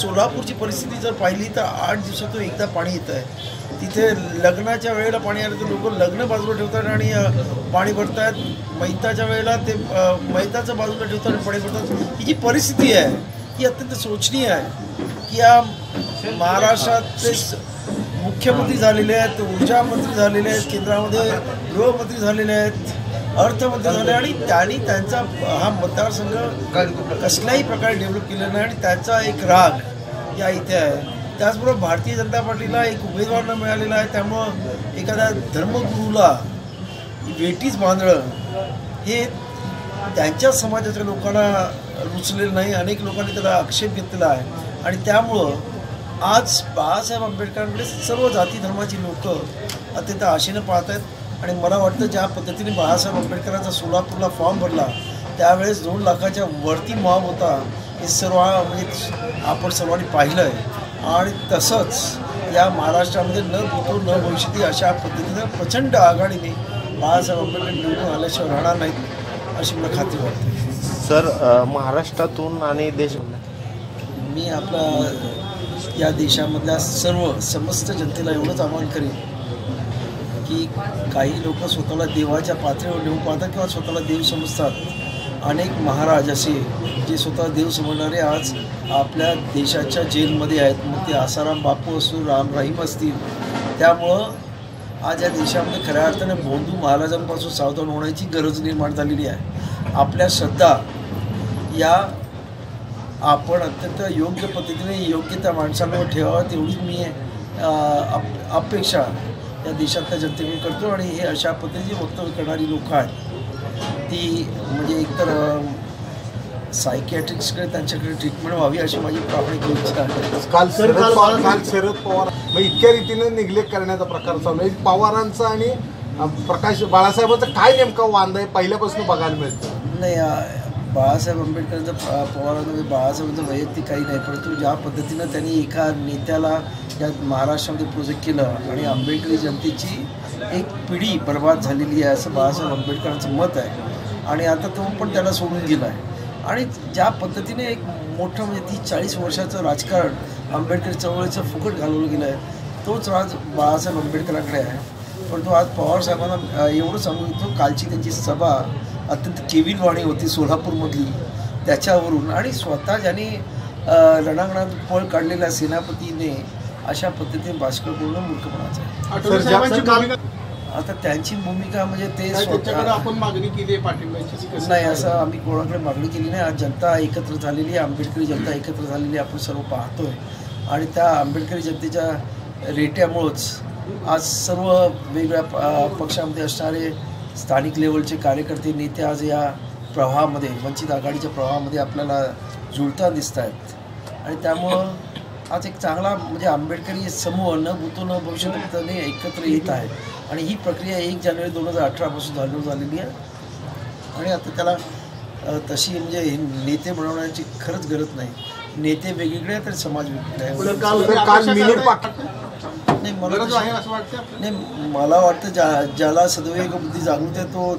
सोलापूरची परिस्थिती जर पाहिली तर आठ दिवसातून एकदा पाणी येतं आहे. तिथे लग्नाच्या वेळेला पाणी आलं तर लोक लग्न बाजूला ठेवतात आणि पाणी भरतात मैताच्या वेळेला ते मैताचं बाजूला ठेवतात आणि पाणी भरतात. ही जी परिस्थिती आहे ही अत्यंत शोचनीय आहे. की या महाराष्ट्रातले मुख्यमंत्री झालेले आहेत ऊर्जा मंत्री झालेले आहेत केंद्रामध्ये गृहमंत्री झालेले आहेत. अर्थमंत्री झाले आणि त्यांनी त्यांचा हा मतदारसंघ कसल्याही प्रकारे डेव्हलप केला नाही आणि त्याचा एक राग या इथे आहे. त्याचबरोबर भारतीय जनता पार्टीला एक उमेदवार न मिळालेला आहे. त्यामुळं एखाद्या धर्मगुरूला वेटीच बांधणं हे त्यांच्या समाजाच्या लोकांना रुचलेलं नाही. अनेक लोकांनी त्याला आक्षेप घेतलेला आहे. आणि त्यामुळं आज बाळासाहेब आंबेडकरांकडे सर्व जाती धर्माची लोक अत्यंत आशेनं पाहत आहेत आणि मला वाटतं ज्या पद्धतीने बाळासाहेब आंबेडकरांचा सोलापूरला फॉर्म भरला त्यावेळेस दोन लाखाच्या वरती मॉब होता हे सर्व म्हणजे आपण सर्वांनी पाहिलं आहे आणि तसंच या महाराष्ट्रामध्ये न भूतो न भविष्यती अशा पद्धतीनं प्रचंड आघाडीने बाळासाहेब आंबेडकर निवडून आल्याशिवाय राहणार नाहीत अशी मला खात्री वाटते. सर महाराष्ट्रातून आणि देश मी आपला या देशामधल्या सर्व समस्त जनतेला एवढंच आवाहन करेन की काही लोक स्वतःला देवाच्या पातळीवर नेऊन पाहतात किंवा स्वतःला देव समजतात. अनेक महाराज असे जे स्वतः देव समजणारे आज आपल्या देशाच्या जेलमध्ये आहेत. मग ते आसाराम बापू असो राम राहीम असतील. त्यामुळं आज या देशामध्ये खऱ्या अर्थाने भोंदू महाराजांपासून सावधान होण्याची गरज निर्माण झालेली आहे. आपल्या श्रद्धा या आपण अत्यंत योग्य पद्धतीने योग्य त्या माणसांवर ठेवावं तेवढीच मी आप अपेक्षा या देशातल्या जनतेकडून करतो आणि हे अशा पद्धतीचे वक्तव्य करणारी लोक आहेत. ती म्हणजे एकतर सायकियाट्रिक्सकडे त्यांच्याकडे ट्रीटमेंट व्हावी अशी माझी प्रामाणिक इच्छा आहे. काल शरद पवार काल शरद पवार मग इतक्या रीतीने निग्लेक्ट करण्याचा प्रकार चालू आहे पवारांचा आणि प्रकाश बाळासाहेबांचा काय नेमका वांद आहे? पहिल्यापासून बघायला मिळतं. नाही बाळासाहेब आंबेडकरांचं पवारांमध्ये बाळासाहेबांचं वैयक्तिक काही नाही परंतु ज्या पद्धतीनं त्यांनी एका नेत्याला या महाराष्ट्रामध्ये प्रोजेक्ट केलं आणि आंबेडकरी जनतेची एक पिढी बर्बाद झालेली आहे असं बाळासाहेब आंबेडकरांचं मत आहे. आणि आता तो पण त्याला सोडून गेला आहे आणि ज्या पद्धतीने एक मोठं म्हणजे तीस चाळीस वर्षाचं राजकारण आंबेडकर चळवळीचं फुकट घालवलं गेलं आहे तोच राज बाळासाहेब आंबेडकरांकडे आहे. परंतु आज पवारसाहेबांना एवढं सांगू इच्छितो कालची त्यांची सभा अत्यंत केविलवाणी होती सोलापूरमधली. त्याच्यावरून आणि स्वतः ज्यांनी रणांगणात पळ काढलेल्या सेनापतीने अशा पद्धतीने भाषण करणं मूर्खपणाचं आहे. आता त्यांची भूमिका म्हणजे ते स्वतः आपण मागणी केली नाही? असं आम्ही कोणाकडे मागणी केली नाही. आज जनता एकत्र झालेली आहे आंबेडकरी जनता एकत्र झालेली आपण सर्व पाहतोय. आणि त्या आंबेडकरी जनतेच्या रेट्यामुळंच आज सर्व वेगवेगळ्या पक्षामध्ये असणारे स्थानिक लेवलचे कार्यकर्ते नेते आज या प्रवाहामध्ये वंचित आघाडीच्या प्रवाहामध्ये आपल्याला जुळता दिसत आहेत आणि त्यामुळं आज एक चांगला म्हणजे आंबेडकरी समूह न भूतो न भविष्यतीने एकत्र येत आहे. आणि ही प्रक्रिया एक जानेवारी दोन हजार अठरापासून चालू झालेली आहे. आणि आता त्याला तशी म्हणजे हे नेते बनवण्याची खरंच गरज नाही. नेते वेगवेगळे आहेत आणि समाज वेगवेगळे तर तर नाही मला नाही मला वाटतं ज्या ज्याला सदैव बुद्धी जागृत आहे तो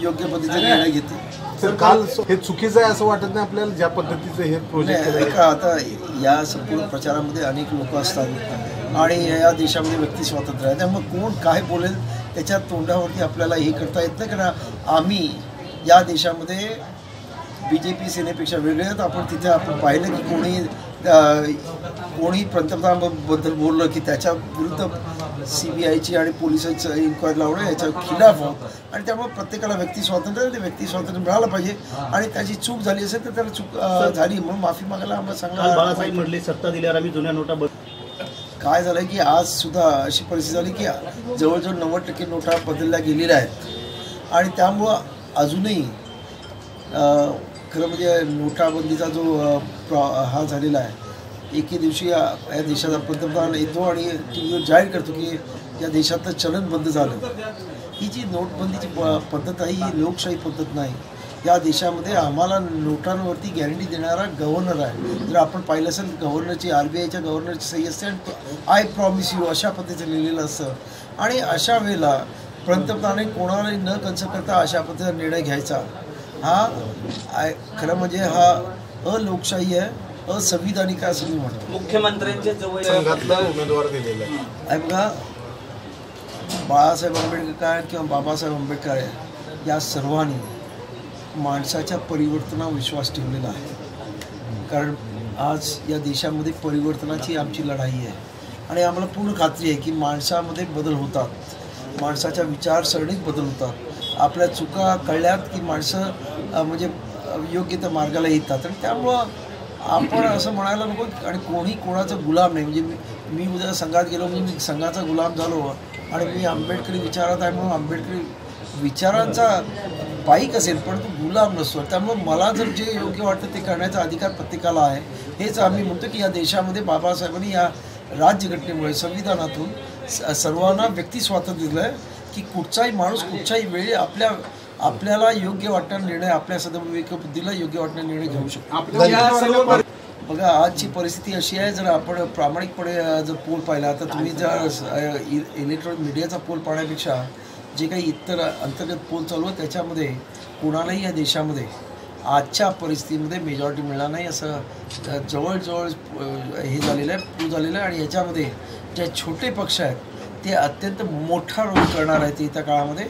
योग्य पद्धतीने निर्णय घेते. तर काल हे चुकीचं आहे असं वाटत नाही आपल्याला? ज्या पद्धतीचं हे प्रोजेक्ट आता या संपूर्ण प्रचारामध्ये अनेक लोक असतात. आणि या देशामध्ये व्यक्ती स्वातंत्र्य आहे. त्यामुळे कोण काय बोलेल त्याच्या तोंडावरती आपल्याला हे करता येत नाही. कारण आम्ही या देशामध्ये बी जे पी सेनेपेक्षा वेगळे आहेत. आपण तिथे आपण पाहिलं की कोणी कोणी पंतप्रधानबद्दल बोललं की त्याच्या विरुद्ध सी बी आयची आणि पोलिसांचं इन्क्वायरी लावणं याच्या खिलाफ आहोत आणि त्यामुळे प्रत्येकाला व्यक्ती स्वातंत्र्य ते व्यक्ती स्वातंत्र्य मिळालं पाहिजे. आणि त्याची चूक झाली असेल तर त्याला चूक झाली. म्हणून माफी मागायला आम्हाला सांगा बाळासाहेब म्हटले सत्ता दिल्यावर आम्ही जुन्या नोटा काय झालं की आज सुद्धा अशी परिस्थिती झाली की जवळजवळ नव्वद टक्के नोटा बदलल्या गेलेल्या आहेत. आणि त्यामुळं अजूनही खरं म्हणजे नोटाबंदीचा जो प्र- हा झालेला आहे एके दिवशी या या देशाचा पंतप्रधान येतो आणि टी व्हीवर जाहीर करतो की या देशातलं चलन बंद झालं. ही जी नोटबंदीची प पद्धत आहे ही लोकशाही पद्धत नाही. या देशामध्ये आम्हाला नोटांवरती गॅरंटी देणारा गव्हर्नर आहे. जर आपण पाहिलं असेल गव्हर्नरची आर बी आयच्या गव्हर्नरची सही असते आणि आय प्रॉमिस यू अशा पद्धतीचं लिहिलेलं असतं. आणि अशा वेळेला पंतप्रधानाने कोणालाही न कन्सल्ट करता अशा पद्धतीचा निर्णय घ्यायचा. हा आय खरं म्हणजे हा अलोकशाही आहे. असंविधानिक आहे असं मी म्हणतो मुख्यमंत्र्यांच्या जवळ संघातला उमेदवार दिलेला आहे. आहे बघा बाळासाहेब आंबेडकर काय किंवा बाबासाहेब आंबेडकर आहे या सर्वांनी माणसाच्या परिवर्तनावर विश्वास ठेवलेला आहे. कारण आज या देशामध्ये परिवर्तनाची आमची लढाई आहे. आणि आम्हाला पूर्ण खात्री आहे की माणसामध्ये बदल होतात. माणसाच्या विचारसरणीत बदल होतात. आपल्या चुका कळल्यात की माणसं म्हणजे योग्य त्या मार्गाला येतात. आणि त्यामुळं आपण असं म्हणायला नको आणि कोणी कोणाचा गुलाम नाही. म्हणजे मी मी उद्या संघात गेलो मी मी संघाचा गुलाम झालो आणि मी आंबेडकरी विचारात आहे म्हणून आंबेडकरी विचारांचा पाईक असेल पण तो गुलाम नसतो. त्यामुळे मला जर जे योग्य वाटतं ते करण्याचा अधिकार प्रत्येकाला आहे. हेच आम्ही म्हणतो की या देशामध्ये बाबासाहेबांनी या राज्यघटनेमुळे संविधानातून स- सर्वांना व्यक्ती स्वातंत्र्य दिलं आहे की कुठचाही माणूस कुठच्याही वेळी आपल्या आपल्याला योग्य वाटणारा निर्णय आपल्या सदविवेक बुद्धीला योग्य वाटणारा निर्णय घेऊ शकतो. बघा आजची परिस्थिती अशी आहे जर आपण प्रामाणिकपणे जर पोल पाहिला तर तुम्ही जर इलेक्ट्रॉनिक मीडियाचा पोल पाहण्यापेक्षा जे काही इतर अंतर्गत पोल चालू आहे त्याच्यामध्ये कोणालाही या देशामध्ये आजच्या परिस्थितीमध्ये मेजॉरिटी मिळणार नाही असं जवळजवळ हे झालेलं आहे पूल झालेलं आहे. आणि याच्यामध्ये जे छोटे पक्ष आहेत ते अत्यंत मोठा रोल करणार आहेत येत्या काळामध्ये.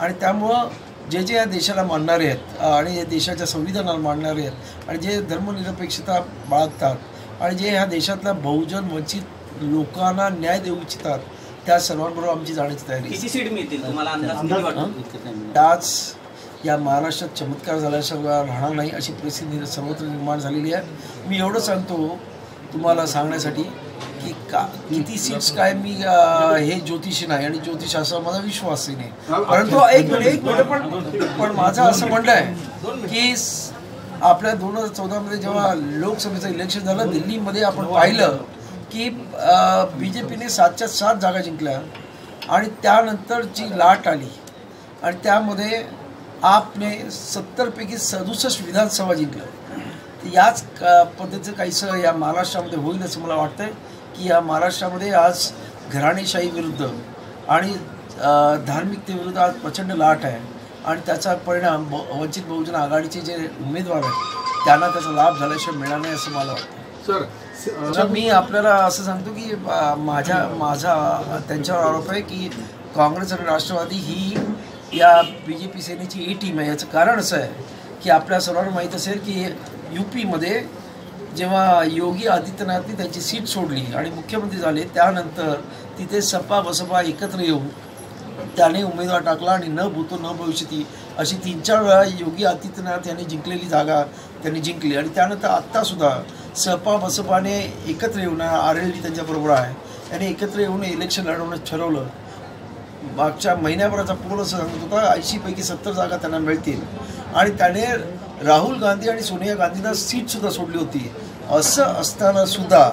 आणि त्यामुळं जे जे या देशाला मानणारे आहेत आणि या देशाच्या संविधानाला मानणारे आहेत आणि जे धर्मनिरपेक्षता बाळगतात आणि जे ह्या देशातल्या बहुजन वंचित लोकांना न्याय देऊ इच्छितात त्या सर्वांबरोबर आमची जाण्याची तयारी त्याच या महाराष्ट्रात चमत्कार झाल्याशिवाय राहणार नाही अशी परिस्थिती सर्वत्र निर्माण झालेली आहे. मी एवढं सांगतो तुम्हाला सांगण्यासाठी. की का किती सीट्स काय मी हे ज्योतिषी नाही आणि ज्योतिषाचा माझा विश्वासही नाही. परंतु एक मिनिट एक मिनिट पण पण माझं असं म्हणणं आहे की आपल्या दोन हजार चौदामध्ये जेव्हा लोकसभेचं इलेक्शन झालं दिल्लीमध्ये आपण पाहिलं की बी जे पीने सातच्या सात जागा जिंकल्या आणि त्यानंतरची लाट आली. आणि त्यामध्ये आपने सत्तरपैकी सदुसष्ट विधानसभा जिंकलं याच पद्धतीचं काहीसं या महाराष्ट्रामध्ये होईल असं मला वाटतंय. की या महाराष्ट्रामध्ये आज घराणेशाही विरुद्ध आणि धार्मिकतेविरुद्ध आज प्रचंड लाट आहे आणि त्याचा परिणाम ब वंचित बहुजन आघाडीचे जे उमेदवार आहेत त्यांना त्याचा लाभ झाल्याशिवाय मिळणार नाही असं मला वाटतं. सर मी आपल्याला असं सांगतो की माझ्या माझा त्यांच्यावर आरोप आहे की काँग्रेस आणि राष्ट्रवादी ही या बी जे पी सेनेची ए टीम आहे. याचं कारण असं आहे की आपल्या सर्वांना माहीत असेल की यू पीमध्ये जेव्हा योगी आदित्यनाथने त्यांची सीट सोडली आणि मुख्यमंत्री झाले त्यानंतर तिथे सपा बसपा एकत्र येऊन त्याने उमेदवार टाकला आणि न भूतो न भविष्यती अशी तीन चार वेळा योगी आदित्यनाथ यांनी जिंकलेली जागा त्यांनी जिंकली. आणि त्यानंतर आत्तासुद्धा सपा बसपाने एकत्र येऊन आर एल डी त्यांच्याबरोबर आहे त्यांनी एकत्र येऊन इलेक्शन लढवणं ठरवलं. मागच्या महिन्याभराचा पूर्ण असं सांगत होता ऐंशीपैकी सत्तर जागा त्यांना मिळतील. आणि त्याने राहुल गांधी आणि सोनिया गांधींना सीटसुद्धा सोडली होती. असं असताना सुद्धा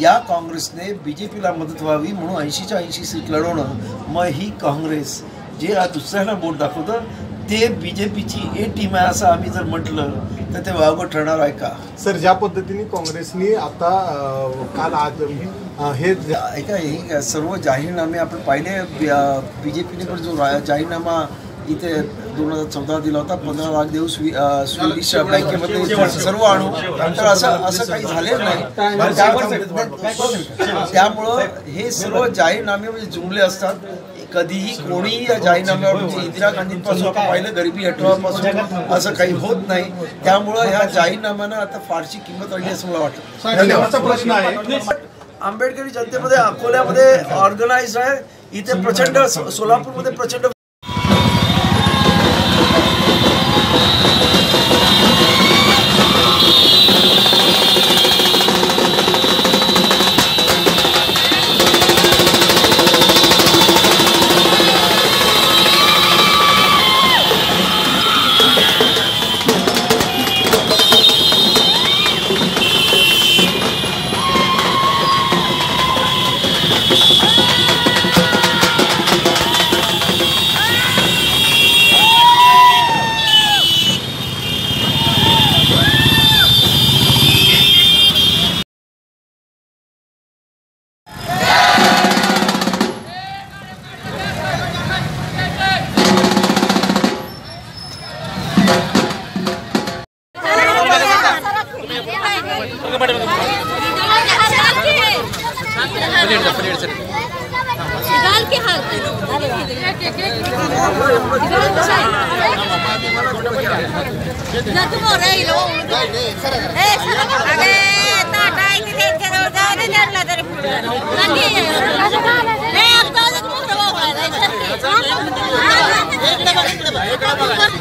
या काँग्रेसने बी जे पीला मदत व्हावी म्हणून ऐंशीच्या ऐंशी सीट लढवणं मग ही काँग्रेस जे आज दुसऱ्यांना बोट दाखवतं ते बी जे पीची ए टीम आहे असं आम्ही जर म्हटलं तर ते वावगं ठरणार आहे का? सर ज्या पद्धतीने काँग्रेसनी आता काल आज हे ऐका हे सर्व जाहीरनामे आपण पाहिले बी जे पीने पण जो जाहीरनामा इथे दोन हजार चौदा दिला होता. पंधरा लाख देऊ स्वी अं, स्वीडिश बँकेमध्ये सर्व आणू. तर असं असं काही झालेलं नाही. त्यामुळं- हे सर्व जाहीरनामे म्हणजे जुमले असतात कधीही कोणीही या जाहीरनाम्यावर म्हणजे इंदिरा गांधींपासून आपण पाहिलं गरिबी हटवापासून असं काही होत नाही. त्यामुळं ह्या जाहीरनाम्यानं आता फारशी किंमत राहिली असं मला वाटतं. प्रश्न आहे. आंबेडकरी जनतेमध्ये अकोल्यामध्ये ऑर्गनाइज आहे. इथे प्रचंड सो- सोलापूरमध्ये प्रचंड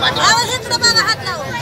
आवाज इकडे बघा हात लावून.